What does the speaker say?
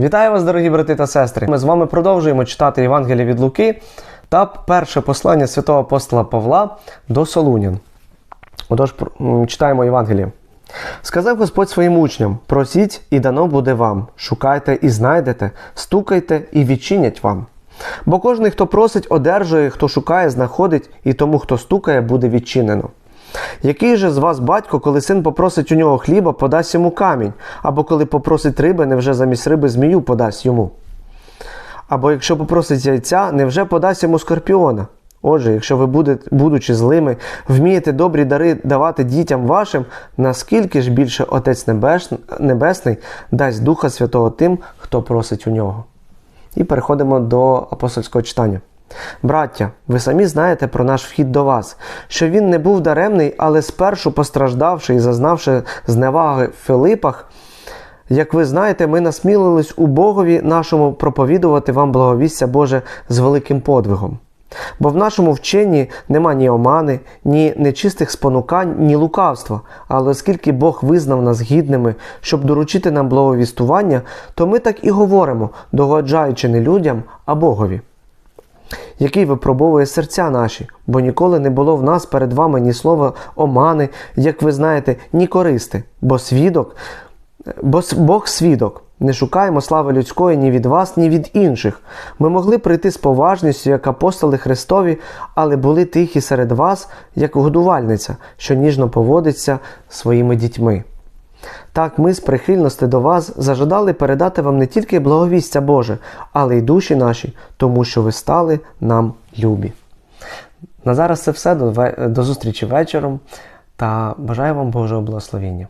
Вітаю вас, дорогі брати та сестри! Ми з вами продовжуємо читати Євангеліє від Луки та перше послання святого апостола Павла до Солунян. Отож, читаємо Євангеліє. Сказав Господь своїм учням: просіть, і дано буде вам, шукайте і знайдете, стукайте і відчинять вам. Бо кожний, хто просить, одержує, хто шукає, знаходить, і тому, хто стукає, буде відчинено. Який же з вас батько, коли син попросить у нього хліба, подасть йому камінь, або коли попросить риби, невже замість риби змію подасть йому? Або якщо попросить яйця, невже подасть йому скорпіона? Отже, якщо ви будете, будучи злими, вмієте добрі дари давати дітям вашим, наскільки ж більше Отець Небес- Небесний дасть Духа Святого тим, хто просить у нього. І переходимо до апостольського читання. Браття, ви самі знаєте про наш вхід до вас, що він не був даремний, але спершу постраждавши і зазнавши зневаги в Филипах, як ви знаєте, ми насмілились у Богові нашому проповідувати вам благовістя Боже з великим подвигом. Бо в нашому вченні нема ні омани, ні нечистих спонукань, ні лукавства. Але оскільки Бог визнав нас гідними, щоб доручити нам благовістування, то ми так і говоримо, догоджаючи не людям, а Богові який випробовує серця наші, бо ніколи не було в нас перед вами ні слова омани, як ви знаєте, ні користи, бо свідок, бо Бог свідок. Не шукаємо слави людської ні від вас, ні від інших. Ми могли прийти з поважністю, як апостоли Христові, але були тихі серед вас, як годувальниця, що ніжно поводиться своїми дітьми. Так ми з прихильності до вас зажадали передати вам не тільки благовістя Боже, але й душі наші, тому що ви стали нам любі. На зараз це все. До, зустрічі вечором та бажаю вам Божого благословення.